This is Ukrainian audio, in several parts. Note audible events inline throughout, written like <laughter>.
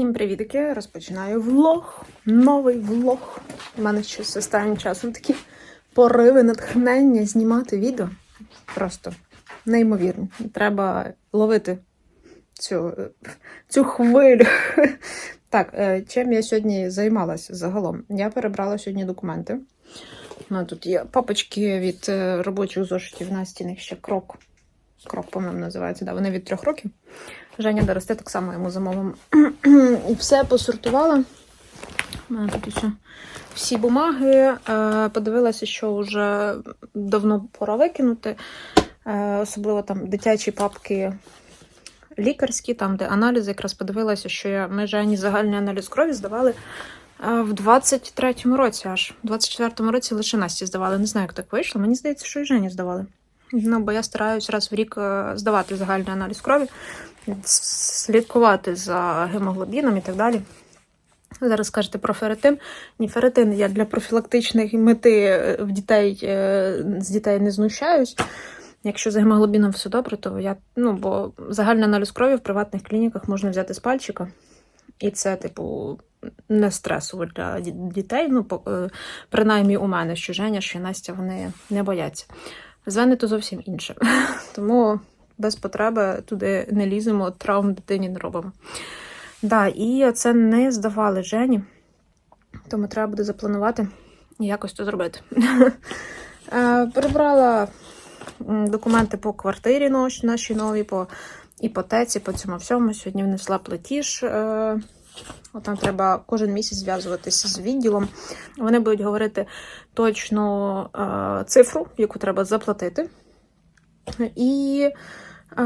Всім привітки! Розпочинаю влог. Новий влог. У мене щось останнім часом такі пориви натхнення знімати відео. Просто неймовірно. Треба ловити цю, цю хвилю. <laughs> Так, е, чим я сьогодні займалася загалом? Я перебрала сьогодні документи. У мене тут є папочки від е, робочих зошитів на стінах ще крок. Крок, по-моєму, називається. Да, вони від трьох років. Женя доросте так само йому замовимо. І <clears throat> все посортувала. У мене тут ще всі бумаги. Е, Подивилася, що вже давно пора викинути. Е, Особливо там дитячі папки лікарські, там, де аналізи, якраз подивилася, що я, ми Жені загальний аналіз крові здавали е, в 23-му році аж. В 24-му році лише Насті здавали. Не знаю, як так вийшло. Мені здається, що і Жені здавали. Ну, бо я стараюсь раз в рік е, здавати загальний аналіз крові, слідкувати за гемоглобіном і так далі. Зараз скажете про ферритин. Ні, ферритин я для профілактичної мети е, в дітей, е, з дітей не знущаюсь. Якщо з гемоглобіном все добре, то я. Ну, бо загальний аналіз крові в приватних клініках можна взяти з пальчика. І це, типу, не стресово для дітей. Ну, принаймні у мене, що Женя, що Настя, вони не бояться. З то зовсім інше. <laughs> Тому без потреби туди не ліземо, травм дитині не робимо. Да, і це не здавали Жені, тому треба буде запланувати і якось то зробити. <laughs> Е, Перебрала документи по квартирі нашій новій, по іпотеці, по цьому всьому. Сьогодні внесла платіж. От Там треба кожен місяць зв'язуватися з відділом. Вони будуть говорити точно е, цифру, яку треба заплатити. І, е,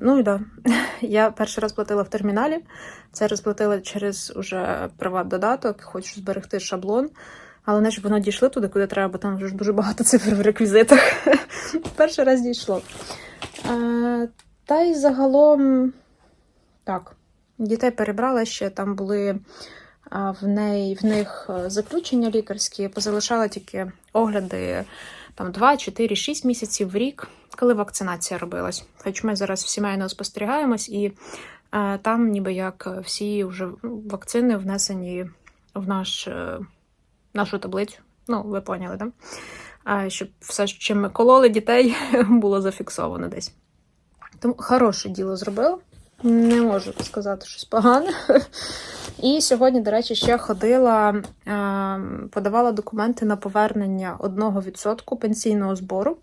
ну і да, <laughs> я перший раз платила в терміналі. Це розплатила через уже приват-додаток, хочу зберегти шаблон. Але не щоб воно дійшло туди, куди треба, бо там вже дуже багато <laughs> цифр в реквізитах. <laughs> Перший раз дійшло. Е, та й загалом так, дітей перебрала ще, там були в, неї, в них е, заключення лікарські, позалишала тільки огляди там 2, 4, 6 місяців в рік, коли вакцинація робилась. Хоч ми зараз в сімейно спостерігаємось, і е, там ніби як всі вже вакцини внесені в наш, е, нашу таблицю. Ну, ви поняли, так? А, щоб все, чим ми кололи дітей, <laughs> було зафіксовано десь. Тому хороше діло зробила. Не можу сказати щось погане. І сьогодні, до речі, ще ходила, е, подавала документи на повернення 1% пенсійного збору.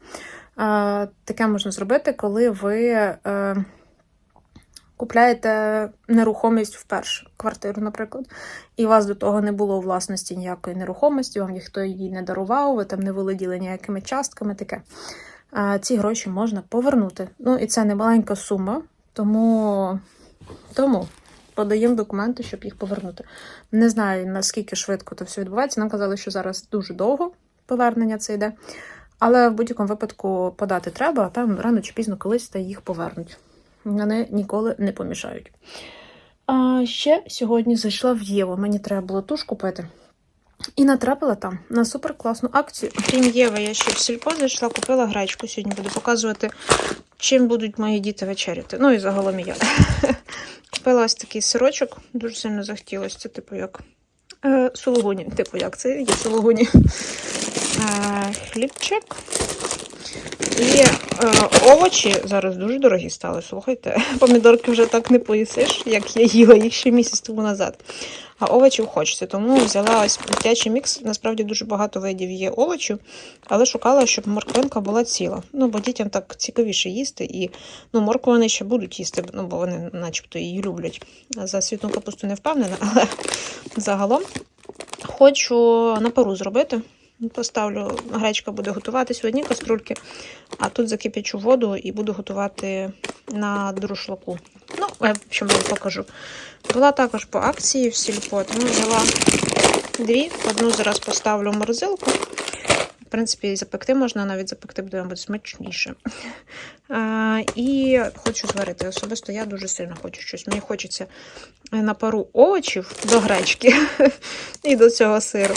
Е, Таке можна зробити, коли ви е, купляєте нерухомість вперше, квартиру, наприклад, і у вас до того не було у власності ніякої нерухомості, вам ніхто її не дарував, ви там не володіли ніякими частками, таке. Ці гроші можна повернути. Ну, і це не маленька сума, тому, тому подаємо документи, щоб їх повернути. Не знаю, наскільки швидко це все відбувається. Нам казали, що зараз дуже довго повернення це йде. Але в будь-якому випадку подати треба, а там рано чи пізно колись та їх повернуть. Вони ніколи не помішають. А ще сьогодні зайшла в Єву. Мені треба було туш купити. І натрапила там на супер класну акцію. Крім Єви, я ще в сільпо зайшла, купила гречку. Сьогодні буду показувати, чим будуть мої діти вечеряти. Ну і загалом я. <laughs> Купила ось такий сирочок, дуже сильно захотілося. Це типу як е, сулугуні. Типу як це є сулугуні. Е, хлібчик. І е, овочі зараз дуже дорогі стали. Слухайте, <laughs> помідорки вже так не поїсиш, як я їла їх ще місяць тому назад. А овочів хочеться. Тому взяла ось дитячий мікс. Насправді дуже багато видів є овочів, але шукала, щоб морквинка була ціла. Ну, бо дітям так цікавіше їсти. І ну, моркву вони ще будуть їсти, ну, бо вони начебто її люблять. За світну капусту не впевнена, <laughs> але загалом хочу на пару зробити. Поставлю, гречка буде готуватись в одній каструльці, а тут закипячу воду і буду готувати на друшлаку. Ну, я в общем, вам покажу. Була також по акції в сільпо, тому взяла дві. Одну зараз поставлю в морозилку. В принципі, запекти можна, навіть запекти буде мабуть, смачніше. А, і хочу зварити. Особисто я дуже сильно хочу щось. Мені хочеться на пару овочів до гречки <laughs> і до цього сиру.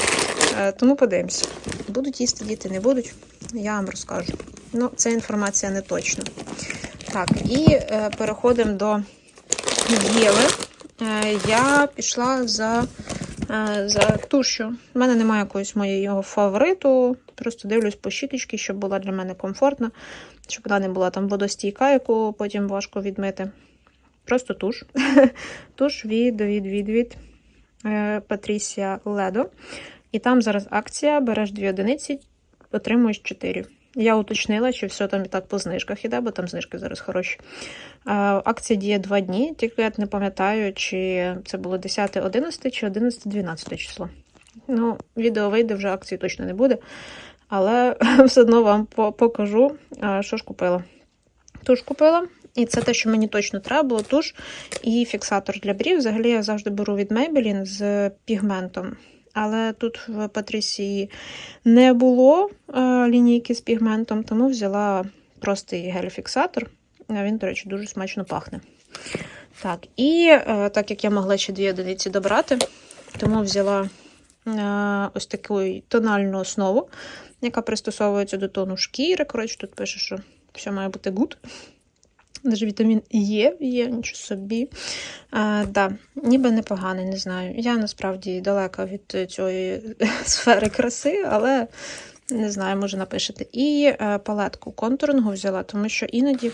Е, Тому подивимося. Будуть їсти діти, не будуть. Я вам розкажу. Ну, це інформація не точна. Так, і е, переходимо до Єви. Е, Я пішла за, за тушю. У мене немає якогось моєї фавориту. Просто дивлюсь по щіточці, щоб була для мене комфортна, щоб вона не була там водостійка, яку потім важко відмити. Просто туш. <laughs> туш від, від, від, від Patricia Ledo. І там зараз акція: береш дві одиниці, отримуєш 4. Я уточнила, чи все там і так по знижках іде, бо там знижки зараз хороші. Акція діє 2 дні, тільки я не пам'ятаю, чи це було 10, 11 чи 11, 12 число. Ну, відео вийде, вже акції точно не буде. Але <laughs> все одно вам покажу, що ж купила. Туш купила, і це те, що мені точно треба було, туш і фіксатор для брів. Взагалі я завжди беру від Maybelline з пігментом. Але тут в Патрісії не було е, лінійки з пігментом, тому взяла простий гель-фіксатор. А Він, до речі, дуже смачно пахне. Так, і е, так як я могла ще дві одиниці добрати, тому взяла е, ось таку тональну основу, яка пристосовується до тону шкіри. Коротше, тут пише, що все має бути good. Даже вітамін Є, є, нічого собі. А, да, ніби непоганий, не знаю. Я насправді далека від цієї <laughs> сфери краси, але не знаю, може напишете. І е, палетку контурного взяла, тому що іноді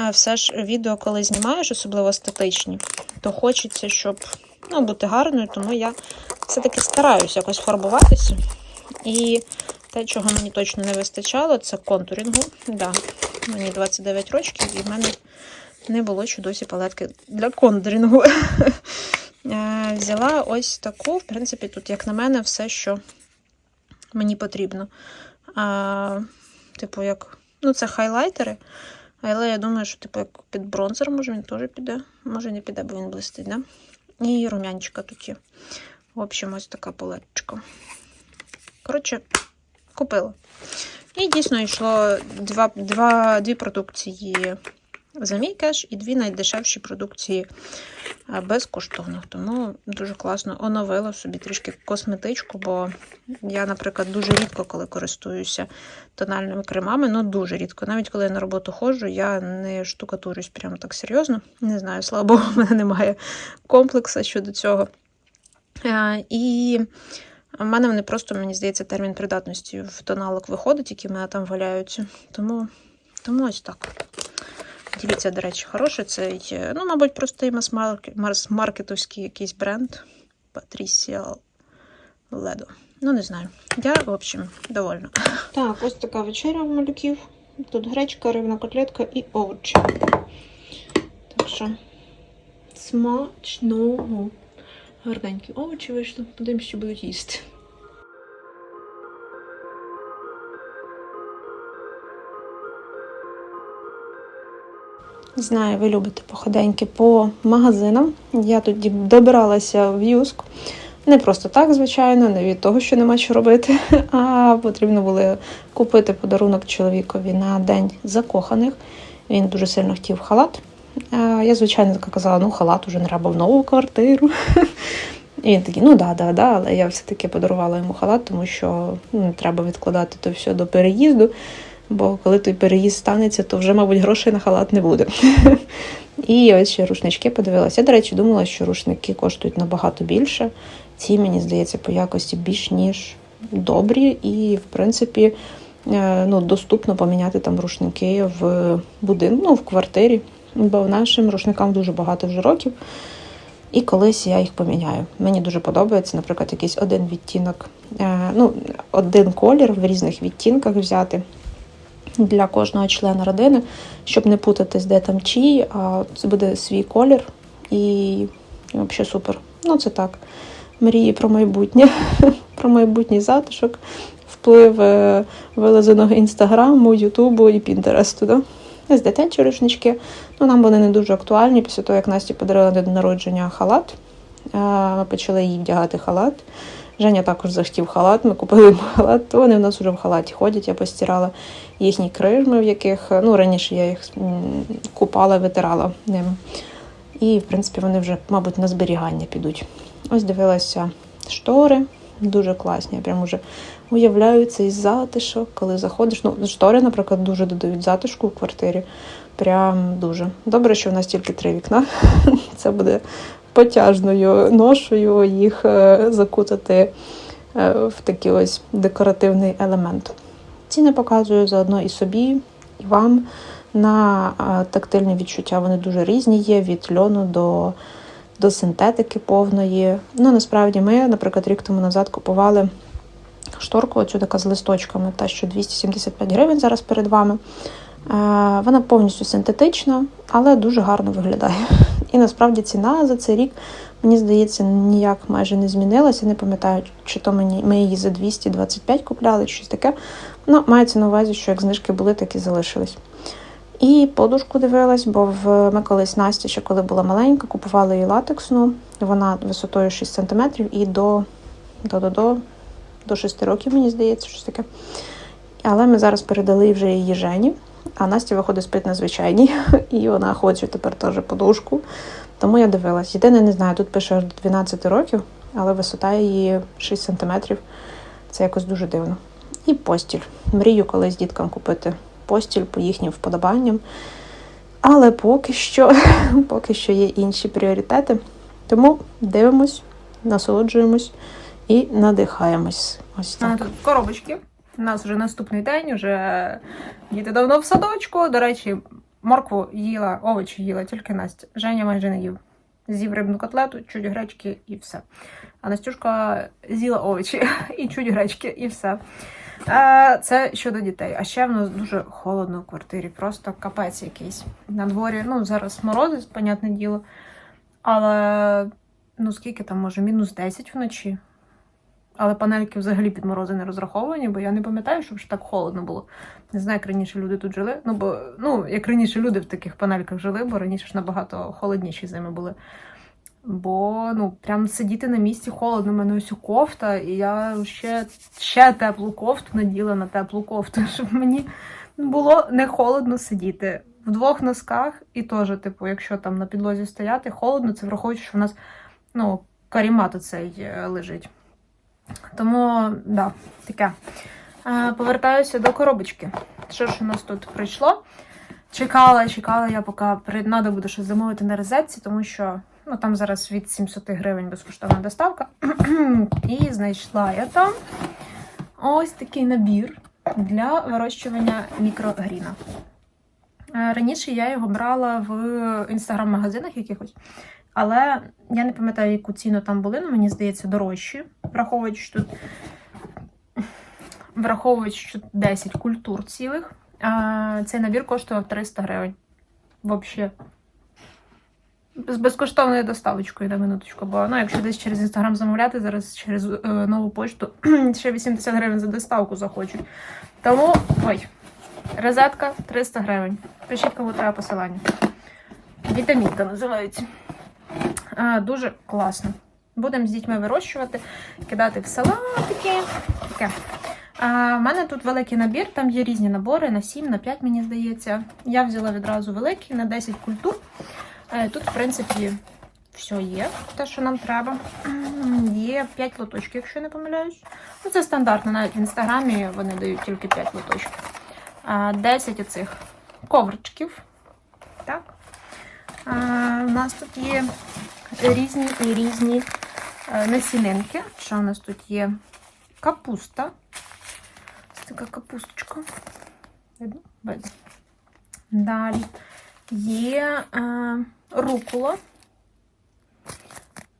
е, все ж відео, коли знімаєш, особливо статичні, то хочеться, щоб ну, бути гарною, тому я все-таки стараюся якось фарбуватися. І те, чого мені точно не вистачало, це контурінгу. Да, мені 29 років, і в мене не було ще досі палетки для контурінгу. <laughs> Е, Взяла ось таку, в принципі, тут, як на мене, все, що мені потрібно. А, типу, як. Ну, це хайлайтери. Але я думаю, що, типу, як під бронзер, може, він теж піде. Може, не піде, бо він блистить, да? І рум'янчика тут є. В общем, ось така палеточка. Коротше, купила. І дійсно йшло два, два, дві продукції за мій кеш і дві найдешевші продукції безкоштовно. Тому дуже класно оновила собі трішки косметичку, бо я, наприклад, дуже рідко, коли користуюся тональними кремами, ну дуже рідко. Навіть коли я на роботу ходжу, я не штукатурюсь прямо так серйозно. Не знаю, слава Богу, в мене немає комплексу щодо цього. І у мене вони просто, мені здається, термін придатності в тоналок виходить, які в мене там валяються. Тому, тому ось так. Дивіться, до речі, хороший цей, е, ну, мабуть, простий мас-маркетовський якийсь бренд. Patricia Ledo. Ну, не знаю. Я, в общем, довольна. Так, ось така вечеря в малюків. Тут гречка, рибна котлетка і овочі. Так що смачного. Гарненькі овочі вийшли. Подивимось, що будуть їсти. Знаю, ви любите походеньки по магазинам. Я тоді добиралася в Юск. Не просто так, звичайно, не від того, що нема що робити, <laughs> а потрібно було купити подарунок чоловікові на день закоханих. Він дуже сильно хотів халат. Я, звичайно, казала, ну халат уже треба в нову квартиру. <laughs> І він такий, ну да, да, да, але я все-таки подарувала йому халат, тому що ну, треба відкладати то все до переїзду. Бо коли той переїзд станеться, то вже, мабуть, грошей на халат не буде. <laughs> І ось ще рушнички подивилася. Я, до речі, думала, що рушники коштують набагато більше. Ці, мені здається, по якості більш ніж добрі. І, в принципі, е, ну, доступно поміняти там рушники в будинку, ну, в квартирі. Бо нашим рушникам дуже багато вже років. І колись я їх поміняю. Мені дуже подобається, наприклад, якийсь один відтінок, е, ну, один колір в різних відтінках взяти для кожного члена родини, щоб не путатись, де там чий, а це буде свій колір і, взагалі супер. Ну, це так. Мрії про майбутнє, <laughs> про майбутній затишок, вплив е, вилазеного інстаграму, Ютубу і Пінтересту. Да? Ось дитячі рушнички. Ну, нам вони не дуже актуальні. Після того, як Насті подарила день народження халат, е, ми почали їй вдягати халат. Женя також захотів халат, ми купили йому халат, то вони в нас вже в халаті ходять. Я постирала їхні крижми, в яких ну раніше я їх купала, витирала ними. І, в принципі, вони вже, мабуть, на зберігання підуть. Ось дивилася штори, дуже класні. Я прям уже уявляю цей затишок, коли заходиш. Ну, штори, наприклад, дуже додають затишку в квартирі. Прям дуже. Добре, що в нас тільки три вікна. <laughs> Це буде потяжною ношею їх е, закутати е, в такий ось декоративний елемент. Ціни показую заодно і собі, і вам. На е, тактильні відчуття вони дуже різні є від льону до, до синтетики повної. Ну, насправді, ми, наприклад, рік тому назад купували шторку, оцю така з листочками, та що 275 гривень зараз перед вами. Е, Вона повністю синтетична, але дуже гарно виглядає. І насправді ціна за цей рік, мені здається, ніяк майже не змінилася. Не пам'ятаю, чи то мені ми її за 225 купляли, чи щось таке. Ну, мається на увазі, що як знижки були, так і залишились. І подушку дивилась, бо в ми колись Настя, ще коли була маленька, купували її латексну. Вона висотою 6 см і до, до, до, до, до 6 років, мені здається, щось таке. Але ми зараз передали вже її Жені, а Настя, виходить, спить на звичайній, <laughs> і вона хоче тепер теж подушку. Тому я дивилась. Єдине, не знаю, тут пише до 12 років, але висота її 6 см. Це якось дуже дивно. І постіль. Мрію колись діткам купити постіль по їхнім вподобанням. Але поки що, <laughs> поки що є інші пріоритети. Тому дивимось, насолоджуємось і надихаємось. Ось так. тут коробочки. У нас вже наступний день, вже діти давно в садочку. До речі, моркву їла, овочі їла, тільки Настя. Женя майже не їв. З'їв рибну котлету, чуть гречки і все. А Настюшка з'їла овочі <laughs> і чуть гречки, і все. Е, Це щодо дітей. А ще в нас дуже холодно в квартирі, просто капець якийсь. На дворі, ну, зараз морози, понятне діло. Але ну скільки там може, мінус 10 вночі. Але панельки взагалі під морози не розраховані, бо я не пам'ятаю, щоб ж так холодно було. Не знаю, як раніше люди тут жили. Ну, бо, ну, як раніше люди в таких панельках жили, бо раніше ж набагато холодніші зими були. Бо ну, прям сидіти на місці холодно, у мене ось у кофта, і я ще, ще теплу кофту наділа на теплу кофту, <laughs> щоб мені було не холодно сидіти. В двох носках, і теж, типу, якщо там на підлозі стояти, холодно, це враховуючи, що в нас ну, карімат оцей е, лежить. Тому, да, таке. Повертаюся до коробочки. Що ж у нас тут прийшло? Чекала, чекала я, поки треба буде щось замовити на розетці, тому що ну, там зараз від 700 гривень безкоштовна доставка. <clears throat> І знайшла я там ось такий набір для вирощування мікрогріна. Е, Раніше я його брала в інстаграм-магазинах якихось, але я не пам'ятаю, яку ціну там були, але мені здається, дорожчі, враховуючи, що тут враховуючи, що 10 культур цілих. Цей набір коштував 300 гривень. Взагалі. З безкоштовною доставочкою на минуточку, бо ну, якщо десь через інстаграм замовляти, зараз через е, нову почту <clears throat> ще 80 гривень за доставку захочуть. Тому, ой, розетка 300 гривень. Пишіть, кому треба посилання. Вітамінка називається. А, дуже класно. Будемо з дітьми вирощувати, кидати в салатики. Таке. А, в мене тут великий набір, там є різні набори на 7, на 5, мені здається. Я взяла відразу великий на 10 культур. Е, Тут, в принципі, все є, те, що нам треба. Є 5 лоточків, якщо не помиляюсь. Ну, це стандартно, навіть в інстаграмі вони дають тільки 5 лоточків. 10 оцих ковричків. Так. У нас тут є різні і різні е, насінинки. Що у нас тут є? Капуста. Ось така капусточка. Видно? Видно. Далі є рукола.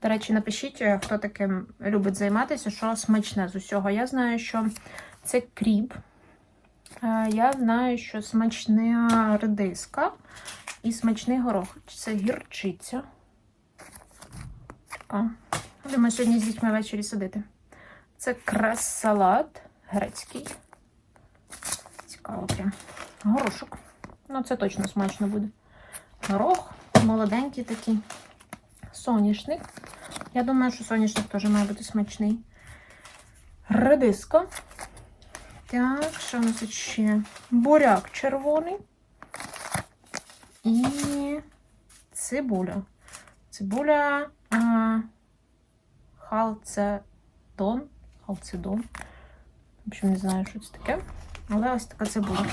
До речі, напишіть, е, хто таким любить займатися, що смачне з усього. Я знаю, що це кріп. Е, я знаю, що смачна редиска і смачний горох. Це гірчиця. Така. Будемо сьогодні з дітьми ввечері сидити. Це крес-салат грецький. Цікаво прям. Горошок. Ну, це точно смачно буде. Горох, молоденький такий. Соняшник. Я думаю, що соняшник теж має бути смачний. Редиска. Так, що у нас ще? Буряк червоний. І цибуля. Цибуля а, халцедон. Халцедон. В общем, не знаю, що це таке. Але ось така цибуля.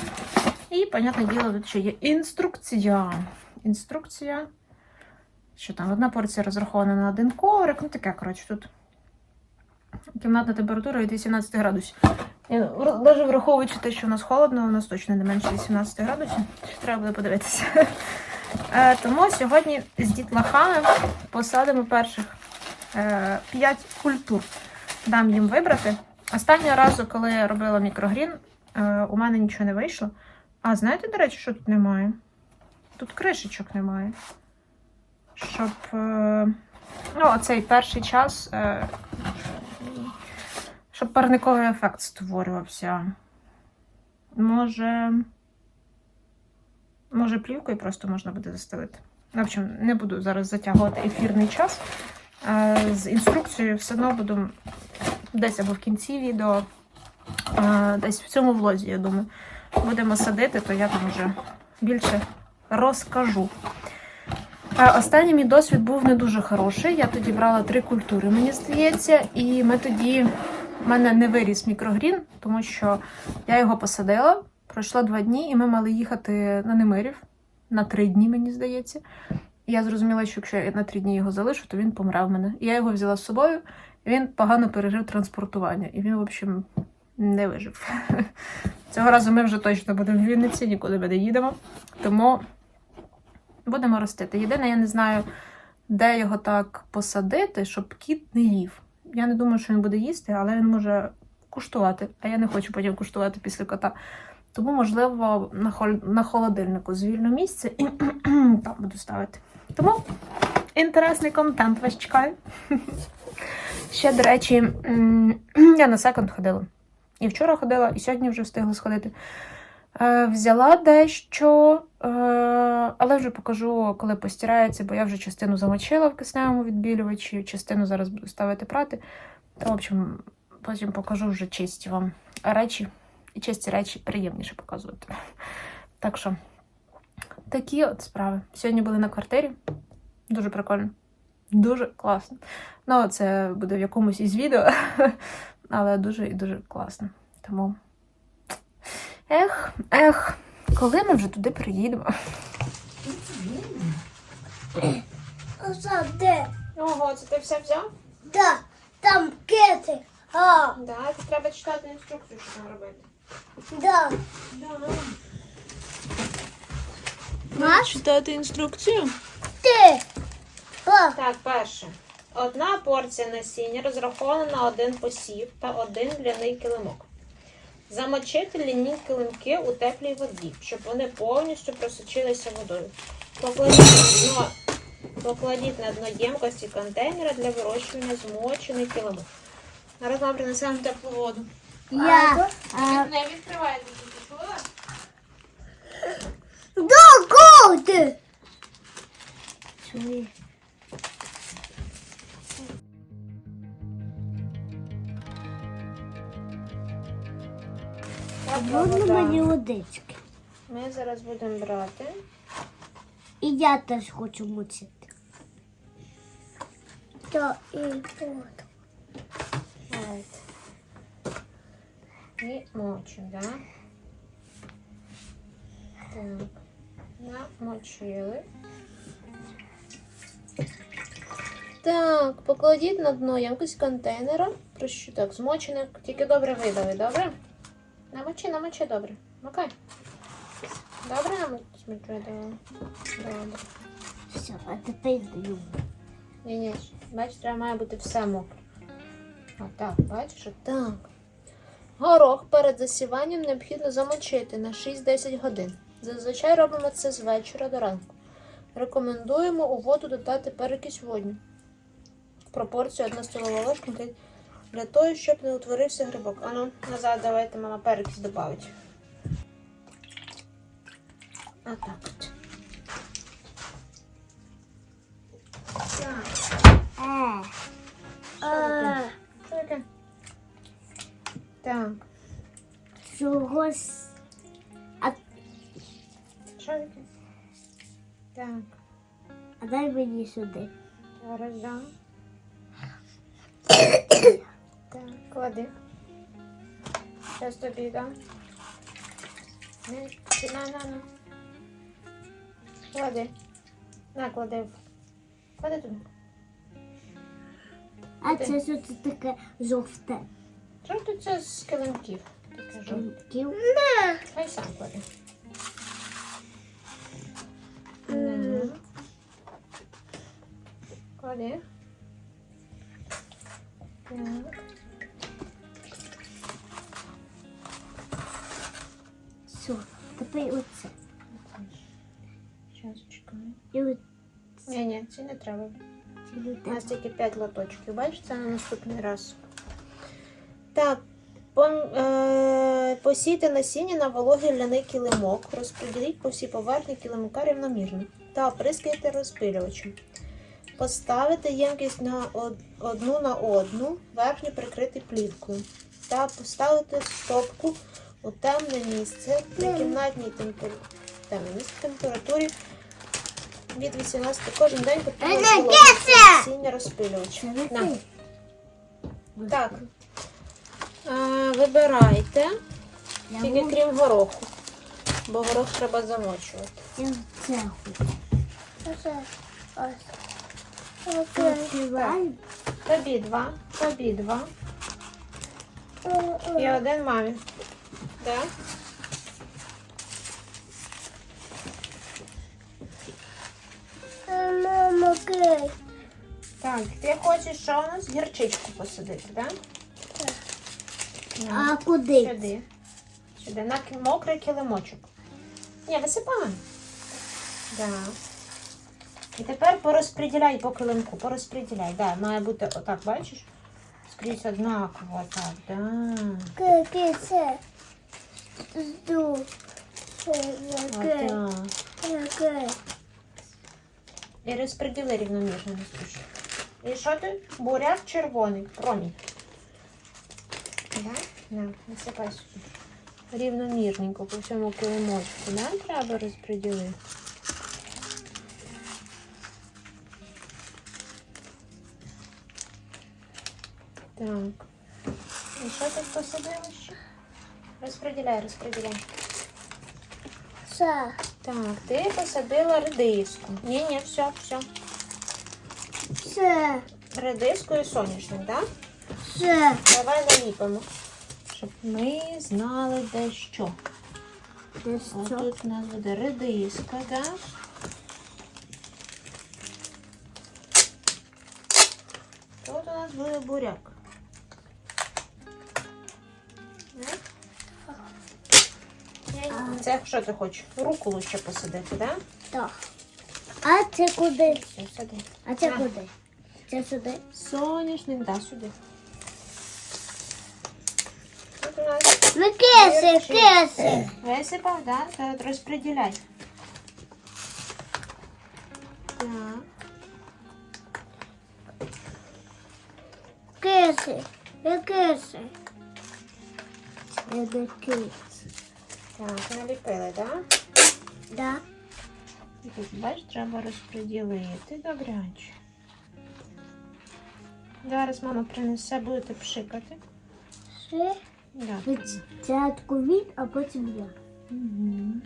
І, понятне діло, тут ще є інструкція. Інструкція Що там, одна порція розрахована на один коврик, ну таке, коротше, тут кімнатна температура від 18 градусів. Навіть враховуючи те, що у нас холодно, у нас точно не менше 18 градусів. Треба буде подивитися. <laughs> Е, Тому сьогодні з дітлахами посадимо перших 5 культур. Дам їм вибрати. Останнього разу, коли я робила мікрогрін, е, у мене нічого не вийшло. А знаєте, до речі, що тут немає? Тут кришечок немає. Щоб. е, Ну, оцей перший час. е, Щоб парниковий ефект створювався. Може. Може, плівкою просто можна буде застелити. В общем, не буду зараз затягувати ефірний час. Е, З інструкцією все одно буду десь або в кінці відео, десь в цьому влозі, я думаю, будемо садити, то я там вже більше розкажу. Е, Останній мій досвід був не дуже хороший. Я тоді брала три культури, мені здається, і ми тоді в мене не виріс мікрогрін, тому що я його посадила. Пройшло два дні, і ми мали їхати на Немирів на три дні, мені здається. Я зрозуміла, що якщо я на три дні його залишу, то він помре в мене. Я його взяла з собою, він погано пережив транспортування. І він, в общем, не вижив. <laughs> Цього разу ми вже точно будемо в Вінниці, нікуди ми не їдемо. Тому будемо ростити. Єдине, я не знаю, де його так посадити, щоб кіт не їв. Я не думаю, що він буде їсти, але він може куштувати. А я не хочу потім куштувати після кота. Тому, можливо, на, хол- на холодильнику звільно місце і <clears throat> там буду ставити. Тому інтересний контент вас чекає. <laughs> Ще, до речі, <clears throat> я на секонд ходила. І вчора ходила, і сьогодні вже встигла сходити. Е, взяла дещо, е, але вже покажу, коли постирається, бо я вже частину замочила в кисневому відбілювачі, частину зараз буду ставити прати. Та, в общем, потім покажу вже чисті вам речі. І чисті речі приємніше показувати. Так що, такі от справи. Сьогодні були на квартирі. Дуже прикольно. Дуже класно. Ну, це буде в якомусь із відео, але дуже і дуже класно. Тому. Ех, ех, коли ми вже туди приїдемо? Де? Ого, це ти все взяв? Да, там кети. А, Да, це треба читати інструкцію, що там робити. да. Да. Маш, Читати інструкцію? ти. Так, перше. Одна порція насіння розрахована на один посів та один ляний килимок. Замочити ляні килимки у теплій воді, щоб вони повністю просочилися водою. Покладіть на дно, покладіть на дно ємкості контейнера для вирощування змочений килимок. Зараз нам принесемо теплу воду. я. А, Не відкривайте, чула? да, го ти. Можна мені водички? Ми зараз будемо брати. І я теж хочу мучити. То і тут. Давайте. І мочимо, да? Так. Намочили. Так, покладіть на дно якось контейнера. Прошу, так, змочене. Тільки добре видали, добре? Намочи, намочи добре. Макай. Добре намочи видали? Добре. Все, а тепер даю. Ні, ні, бачиш, треба має бути все мокре. Отак, бачиш, так. Горох перед засіванням необхідно замочити на 6-10 годин. Зазвичай робимо це з вечора до ранку. Рекомендуємо у воду додати перекись водню. Пропорцію 1 столова ложка для, того, щоб не утворився грибок. Ану, назад давайте мама перекись додавить. От. Так. Таке? Що таке? Так. Чогось. Що таке? Так. А дай мені сюди. Зараз дам. Клади. Зараз тобі дам. На, на, на. Клади. На, клади. Клади туди. А це що це таке жовте? Жовтий це з килимків. Таке жовте. Кіл. Хай сам кладе. Клади. Тепер оце. Зараз чекаю. І. Ні, ні, ці не треба. У нас тільки 5 лоточків. Бачиш, це на наступний раз. Так. е, Посійте насіння на вологий ляний килимок. Розподіліть по всій поверхні килимка рівномірно. Та оприскайте розпилювачем. Поставити ємкість на од- одну на одну, верхню прикрити плівкою. Та поставити стопку у темне місце при кімнатній температурі. Темне місце температурі від 18 кожен день потрібно не На. Так. А, вибирайте, тільки крім гороху. Бо горох треба замочувати. Тобі два, тобі два і один мамі. Так? Мама, окей. Так, ти хочеш що у нас? Гірчичку посадити, так? На, А куди? Сюди. Сюди. На мокрий килимочок. Ні, висипаємо. Да. І тепер порозподіляй по килимку, порозподіляй. Да, має бути отак, бачиш? Скрізь однаково, так, да. Окей, це. Жду. І розподіли рівномірно, спіши. І що ти? Буряк червоний, промінь. Да? На, насипай. Рівномірненько по всьому килимочку, да? Треба розподілити. Так. І що ти посадила ще? Розподіляй, розподіляй. Це. Так, ти посадила редиску. Ні, ні, все, все. Це. Редиску і соняшник, так? Це. Давай наліпимо, щоб ми знали де що. Ось що? тут у нас буде редиска, так? Тут у нас буде буряк. Це що ти хочеш? Руку лучше посадити, так? Так. А це куди? Все, сади. А це куди? Це сюди. Соняшник, да, сюди. Тут у нас Ну, киси, киси. висипав, да? Та розподіляй. Так. Киси. Я киси. Я не киси. Так, наліпили, так? Да? І тут, бачиш, треба розподілити добряче. Зараз мама принесе, будете пшикати. Ще. Да. Спочатку він, а потім я. Угу.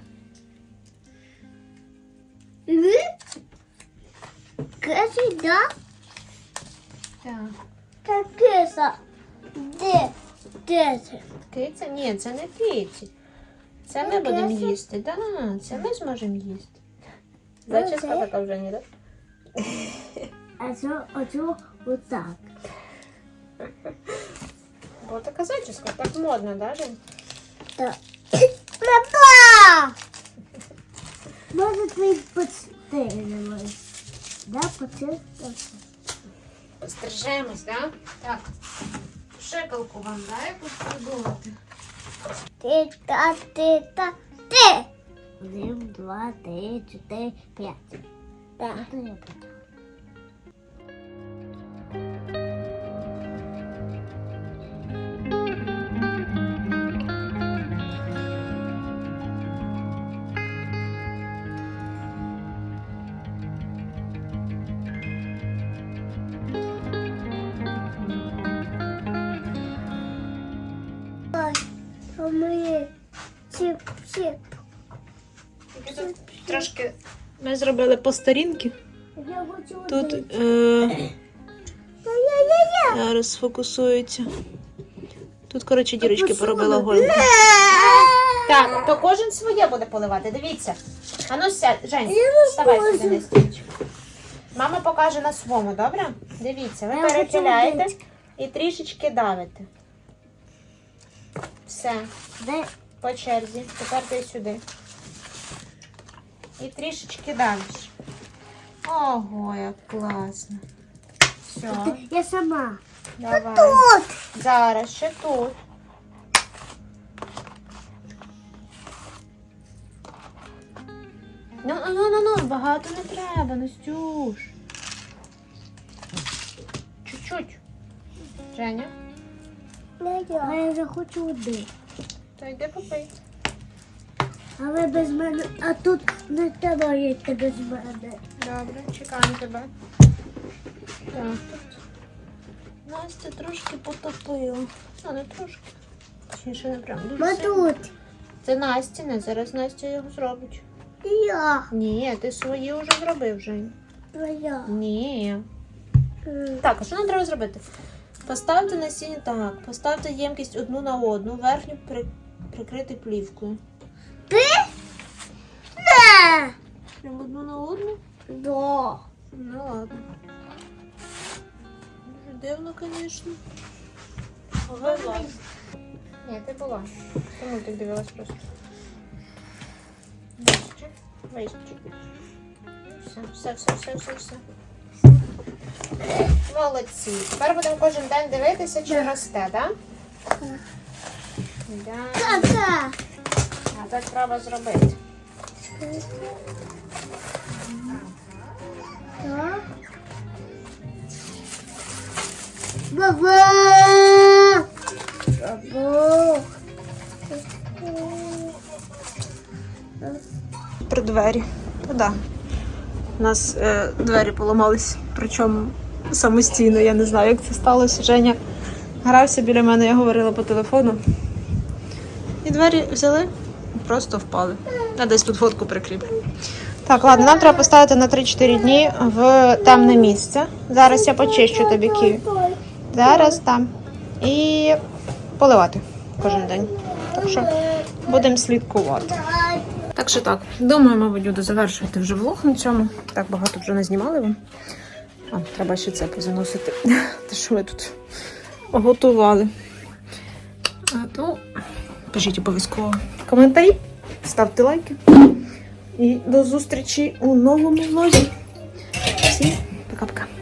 Киси, да? Так. Та киса. Де? Де це? Киця? Ні, це не киці. Це ми Ну, будемо киця? їсти. Так, це ми зможемо їсти. Ну, Зачіска це- така вже не, так? А що, а що отак? Бо така зачіска, так модно, да, Жень? Так. Папа! Може твій постійно. Да, почистити. Пострижемось, да? Так. Пшикалку вам, да, якусь придумати. Ти, та, ти, та, ти. Один, два, три, чотири, п'ять. Так. Чіп-чіп. Тут трошки ми зробили по старінки. Я хочу Тут е, зараз сфокусується. Тут, коротше, дірочки поробила гольку. Так, то кожен своє буде поливати. Дивіться. А ну сядь, Жень, Я вставай сюди на стільчик. Мама покаже на своєму, добре? Дивіться, ви один. і трішечки давите. Все, Де? По черзі. Тепер ти сюди. І трішечки давиш. Ого, як класно. Все, Я сама. давай. Тут. Зараз ще тут. Ну, ну, ну, ну, багато не треба, Настюш. Чуть-чуть. Женя, я вже хочу один. То йди попий. Але без мене. А тут не треба їсти без мене. Добре, чекаємо тебе. Так. Настя трошки потопила. Ну, не трошки. Точніше, не прям дуже сильно. тут. Це Настіне, зараз Настя його зробить. І я. Ні, ти свої вже зробив, Жень. Твоя. Ні. М. Так, а що нам треба зробити? Поставте на стіні так. Поставте ємкість одну на одну, верхню при... прикрити плівкою. Не. Прям одну на одну? Да. Ну ладно. Дуже дивно, звісно. Вилазь. Ні, ти була. Ти мультик дивилась просто. Вище. Вище. Все, все, все, все, все, все. Молодці. Тепер будемо кожен день дивитися, чи росте, так? Да? Кака. А так треба зробити. Так. Баба. Баба. Про двері. Ну, да. У нас е, двері поламались, причому самостійно, я не знаю, як це сталося. Женя грався біля мене, я говорила по телефону. І двері взяли і просто впали. Я десь тут фотку прикріплю. Так, ладно, нам треба поставити на 3-4 дні в темне місце. Зараз я почищу тобі ківі. Зараз там. І поливати кожен день. Так що будемо слідкувати. Так що так, думаю, мабуть, буду завершувати вже влог на цьому. Так багато вже не знімали вам. А, треба ще це позаносити. <laughs> Те, що ми тут готували. А то Пишіть обов'язково коментарі, ставте лайки. І до зустрічі у новому влозі. Всім пока-пока.